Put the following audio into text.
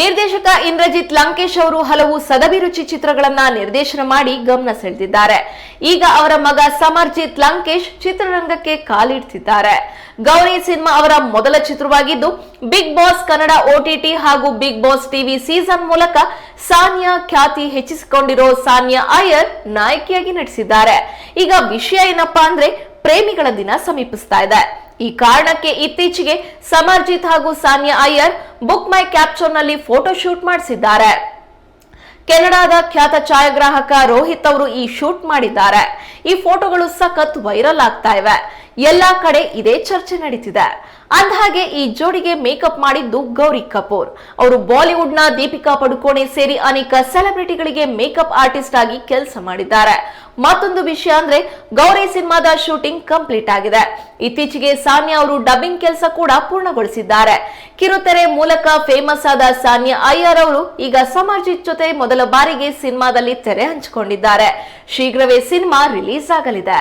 ನಿರ್ದೇಶಕ ಇಂದ್ರಜಿತ್ ಲಂಕೇಶ್ ಅವರು ಹಲವು ಸದಭಿರುಚಿ ಚಿತ್ರಗಳನ್ನ ನಿರ್ದೇಶನ ಮಾಡಿ ಗಮನ ಸೆಳೆದಿದ್ದಾರೆ. ಈಗ ಅವರ ಮಗ ಸಮರ್ಜಿತ್ ಲಂಕೇಶ್ ಚಿತ್ರರಂಗಕ್ಕೆ ಕಾಲಿಡ್ತಿದ್ದಾರೆ. ಗೌರಿ ಸಿನಿಮಾ ಅವರ ಮೊದಲ ಚಿತ್ರವಾಗಿದ್ದು, ಬಿಗ್ ಬಾಸ್ ಕನ್ನಡ ಓಟಿಟಿ ಹಾಗೂ ಬಿಗ್ ಬಾಸ್ ಟಿವಿ ಸೀಸನ್ ಮೂಲಕ ಸಾನಿಯಾ ಖ್ಯಾತಿ ಹೆಚ್ಚಿಸಿಕೊಂಡಿರೋ ಸಾನಿಯಾ ಅಯ್ಯರ್ ನಾಯಕಿಯಾಗಿ ನಟಿಸಿದ್ದಾರೆ. ಈಗ ವಿಷಯ ಏನಪ್ಪಾ ಅಂದ್ರೆ ಪ್ರೇಮಿಗಳ ದಿನ ಸಮೀಪಿಸ್ತಾ ಇದೆ. ಈ ಕಾರಣಕ್ಕೆ ಇತ್ತೀಚೆಗೆ ಸಮರ್ಜಿತ್ ಹಾಗೂ ಸಾನಿಯಾ ಅಯ್ಯರ್ ಬುಕ್ ಮೈ ಕ್ಯಾಪ್ಚರ್ನಲ್ಲಿ ಫೋಟೋ ಶೂಟ್ ಮಾಡಿಸಿದ್ದಾರೆ. ಕೆನಡಾದ ಖ್ಯಾತ ಛಾಯಾಗ್ರಾಹಕ ರೋಹಿತ್ ಅವರು ಈ ಶೂಟ್ ಮಾಡಿದ್ದಾರೆ. ಈ ಫೋಟೋಗಳು ಸಖತ್ ವೈರಲ್ ಆಗ್ತಾ ಇವೆ. ಎಲ್ಲಾ ಕಡೆ ಇದೇ ಚರ್ಚೆ ನಡೀತಿದೆ. ಅಂದಹಾಗೆ ಈ ಜೋಡಿಗೆ ಮೇಕಪ್ ಮಾಡಿದ್ದು ಗೌರಿ ಕಪೂರ್. ಅವರು ಬಾಲಿವುಡ್ನ ದೀಪಿಕಾ ಪಡುಕೋಣೆ ಸೇರಿ ಅನೇಕ ಸೆಲೆಬ್ರಿಟಿಗಳಿಗೆ ಮೇಕಪ್ ಆರ್ಟಿಸ್ಟ್ ಆಗಿ ಕೆಲಸ ಮಾಡಿದ್ದಾರೆ. ಮತ್ತೊಂದು ವಿಷಯ ಅಂದ್ರೆ ಗೌರಿ ಸಿನಿಮಾದ ಶೂಟಿಂಗ್ ಕಂಪ್ಲೀಟ್ ಆಗಿದೆ. ಇತ್ತೀಚೆಗೆ ಸಾನ್ಯಾ ಅವರು ಡಬ್ಬಿಂಗ್ ಕೆಲಸ ಕೂಡ ಪೂರ್ಣಗೊಳಿಸಿದ್ದಾರೆ. ಕಿರುತೆರೆ ಮೂಲಕ ಫೇಮಸ್ ಆದ ಸಾನ್ಯಾ ಅಯ್ಯರ್ ಅವರು ಈಗ ಸಮರ್ಜಿತ್ ಜೊತೆ ಮೊದಲ ಬಾರಿಗೆ ಸಿನಿಮಾದಲ್ಲಿ ತೆರೆ ಹಂಚಿಕೊಂಡಿದ್ದಾರೆ. ಶೀಘ್ರವೇ ಸಿನಿಮಾ ರಿಲೀಸ್ ಆಗಲಿದೆ.